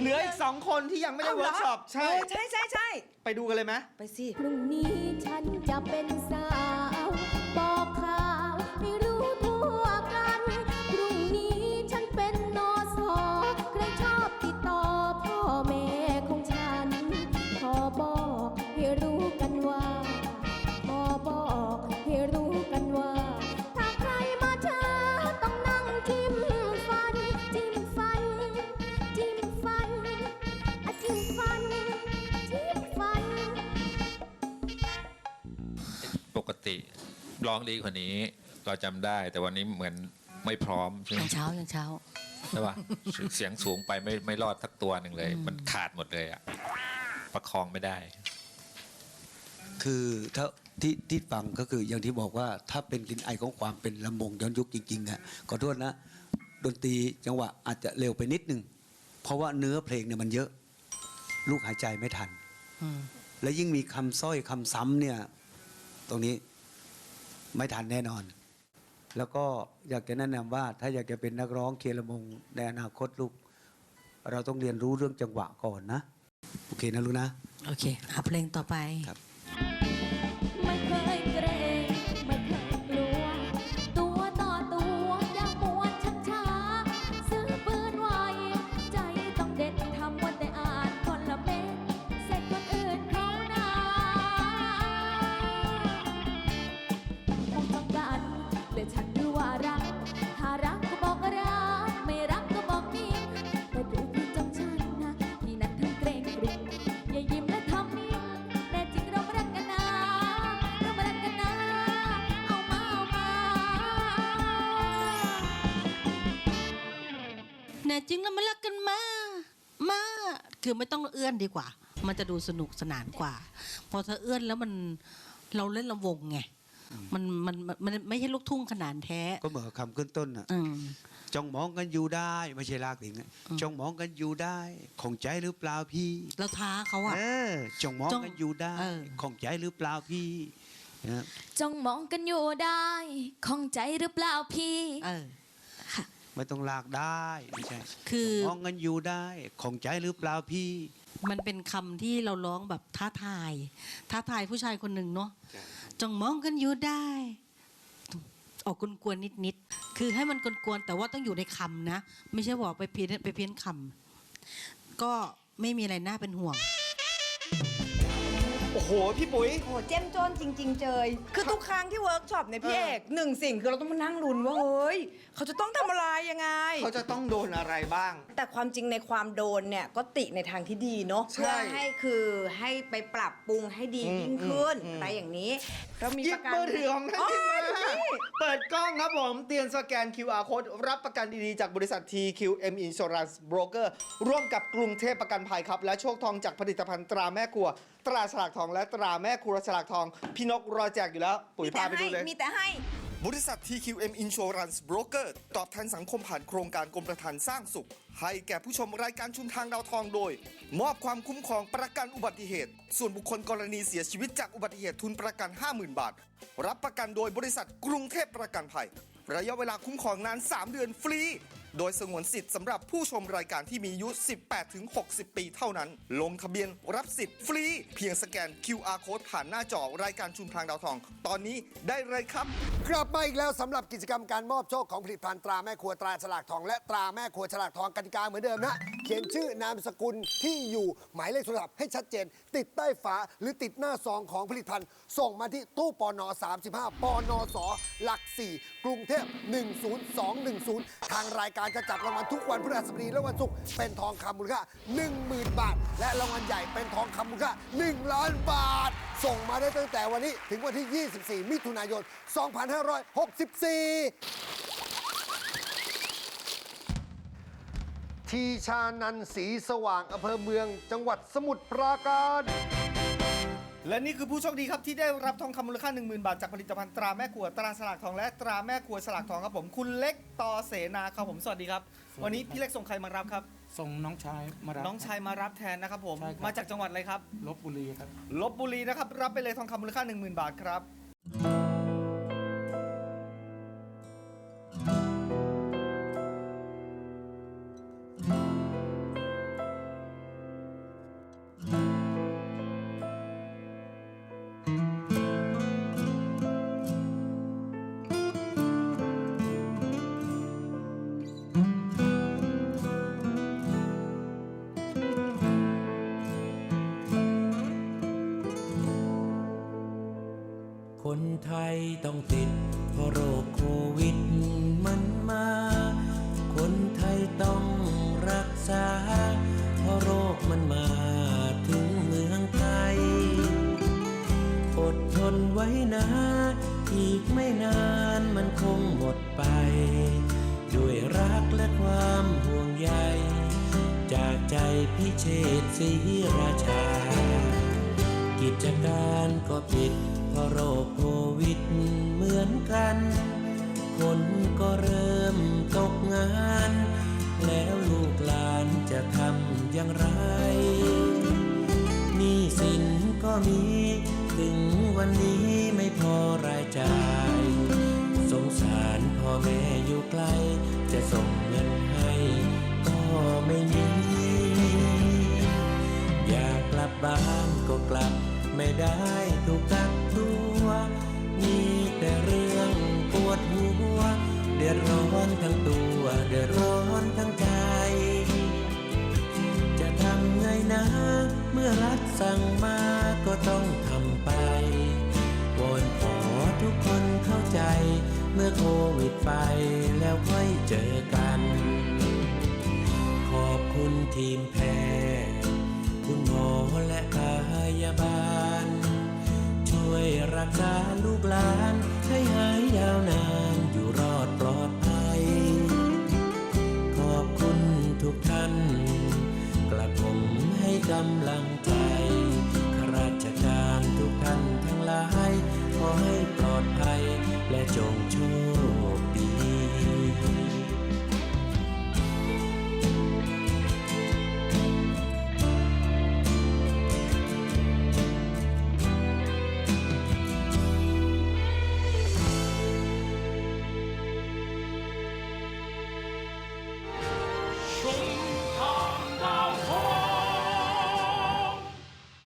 เหลืออีกสองคนที่ยังไม่ได้เวิร์กช็อปใช่ใช่ ใช่ใช่ใช่ไปดูกันเลยไหม ไปสิ พรุ่งนี้ฉันจะเป็นสาว ติร้องดีกว่านี้เราจำได้ แต่วันนี้เหมือนไม่พร้อมใช่ไหมยังเช้ายังเช้าใช่ป่ะเสียงสูงไปไม่ไม่รอดทักตัวหนึ่งเลย มันขาดหมดเลยอะประคองไม่ได้ คือถ้าที่ที่ฟังก็คืออย่างที่บอกว่าถ้าเป็นกลิ่นไอของความเป็นลำวงย้อนยุคจริงๆอะขอโทษนะ ดนตรีจังหวะอาจจะเร็วไปนิดนึง เพราะว่าเนื้อเพลงเนี่ยมันเยอะ ลูกหายใจไม่ทันอืมและยิ่งมีคำสร้อยคำซ้ำเนี่ย ตรงนี้ ไม่ทันแน่นอน แล้วก็อยากจะแนะนำว่า ถ้าอยากจะเป็นนักร้องเคลมงในอนาคตลูก เราต้องเรียนรู้เรื่องจังหวะก่อนนะ โอเคนะลูกนะ โอเคอะเพลงต่อไปครับ แน่จริงแล้วมารักกันมามาคือไม่ต้องเอื้อนดีกว่า มันจะดูสนุกสนานกว่า พอเธอเอื้อนแล้วมันเราเล่นลำวงไงมันมันมันมันไม่ใช่ลูกทุ่งขนาดแท้ ก็เหมือนกับคำขึ้นต้นอะอืมจ้องมองกันอยู่ได้ไม่ใช่ลากถึงอะอืมจ้องมองกันอยู่ได้ของใจหรือเปล่าพี่เราท้าเขาอะเออจ้องมองจ้องกันอยู่ได้เออของใจหรือเปล่าพี่นะจ้องมองกันอยู่ได้ข้องใจหรือเปล่าพี่เออ ไม่ต้องลากได้ไม่ใช่คือ มองกันอยู่ได้ของใจหรือเปล่าพี่ มันเป็นคำที่เราร้องแบบท้าทาย ท้าทายผู้ชายคนหนึ่งเนาะจ้องมองกันอยู่ได้ ออกกวนๆนิดๆคือให้มันกวนๆแต่ว่าต้องอยู่ในคำนะ ไม่ใช่บอกไปเพี้ยนไปเพี้ยนคำก็ไม่มีอะไรน่าเป็นห่วงโอ้โห พี่ปุ๋ยโอ้เจ้มจนจริง ๆ เจย คือทุกครั้งที่เวิร์กช็อปเนี่ยพี่เอกหนึ่งสิ่งคือเราต้องมานั่งลุ้นว่าเฮ้ยเขาจะต้องทำอะไรยังไง เขาจะต้องโดนอะไรบ้าง แต่ความจริงในความโดนเนี่ยก็ติในทางที่ดีเนาะใช่เพื่อให้คือให้ไปปรับปรุงให้ดีอืมยิ่งขึ้นอืม อะไรอย่างนี้เรามีหยิปบระกันมือถือของท่านขึ้นมาอ๋อนี่ เปิดกล้องครับผมเตรียมสแกน QR code รับประกันดีๆ จากบริษัท TQM Insurance Broker ร่วมกับกรุงเทพประกันภัยครับ และโชคทองจากผลิตภัณฑ์ตราแม่ครัว ตราฉลากทองและตราแม่ครัวฉลากทอง พี่นกรอแจกอยู่แล้ว ปุ๋ยมีแต่พาไปดูเลยให้มีแต่ให้ บริษัท TQM Insurance Broker ตอบแทนสังคมผ่านโครงการกรมประทานสร้างสุข ให้แก่ผู้ชมรายการชุมทางดาวทองโดย มอบความคุ้มครองประกันอุบัติเหตุ ส่วนบุคคลกรณีเสียชีวิตจากอุบัติเหตุทุนประกัน 50,000 บาท รับประกันโดยบริษัทกรุงเทพประกันภัย ระยะเวลาคุ้มครองนาน 3 เดือนฟรี โดยสงวนสิทธิ์สำหรับผู้ชมรายการที่มีอายุ 18-60 ปีเท่านั้น ลงทะเบียนรับสิทธิ์ฟรี เพียงสแกน QR code ผ่านหน้าจอรายการชุมทางดาวทอง ตอนนี้ได้เลยครับ กลับมาอีกแล้วสำหรับกิจกรรมการมอบโชคของผลิตภัณฑ์ตราแม่ครัวตราฉลากทองและตราแม่ครัวฉลากทองกติกาเหมือนเดิมนะ เขียนชื่อนามสกุลที่อยู่หมายเลขโทรศัพท์ให้ชัดเจน ติดใต้ฝาหรือติดหน้าซองของผลิตภัณฑ์ ส่งมาที่ตู้ปอนอ35ปอนอสหลัก 4 กรุงเทพ 10210 ทางรายการจะจับรางวัลทุกวันพฤหัสบดีและวันศุกร์เป็นทองคำมูลค่า10,000 บาท และรางวัลใหญ่เป็นทองคำมูลค่า1ล้านบาท ส่งมาได้ตั้งแต่วันนี้ถึงวันที่ 24 มิถุนายน2564 ทีชานันสีสว่างอำเภอเมือง จังหวัดสมุทรปราการ และนี่คือผู้โชคดีครับที่ได้รับทองคำมูลค่า 10,000 บาท จากผลิตภัณฑ์ตราแม่ครัวตราฉลากทองและตราแม่ครัวฉลากทองครับผมคุณเล็กต่อเสนาครับผมสวัสดีครับ วันนี้พี่เล็กส่งใครมารับครับ ส่งน้องชายมารับ น้องชายมารับแทนนะครับผมใช่ครับ มาจากจังหวัดอะไรครับลบบุรีครับ ลบบุรีนะครับรับไปเลยทองคำมูลค่า 10,000 บาทครับ ต้องติดเพราะโรคโควิดมันมา คนไทยต้องรักษา เพราะโรคมันมาถึงเมืองไทย อดทนไว้นะ อีกไม่นานมันคงหมดไป ด้วยรักและความห่วงใย จากใจพิเชษศรีราชา กิจการก็ปิด เพราะโรคโควิดเหมือนกัน คนก็เริ่มตกงาน แล้วลูกหลานจะทำอย่างไรหนี้สินก็มี ถึงวันนี้ไม่พอรายจ่าย สงสารพ่อแม่อยู่ไกล จะส่งเงินให้ก็ไม่มี อยากกลับบ้านก็กลับ ไม่ได้ถูกกักตัวมีแต่เรื่องปวดหัว เดือดร้อนทั้งตัว เดือดร้อนทั้งใจ จะทำไงนะ เมื่อรัฐสั่งมาก็ต้องทำไปวอนขอทุกคนเข้าใจ เมื่อโควิดไปแล้วค่อยเจอกัน ขอบคุณทีมแพทย์ หมอและพยาบาล ช่วยรักษาลูกหลานให้หายยาวนานอยู่รอดปลอดภัย ขอบคุณทุกท่าน กระผมให้กำลังใจข้าราชการทุกท่านทั้งหลาย ขอให้ปลอดภัยและจงโชค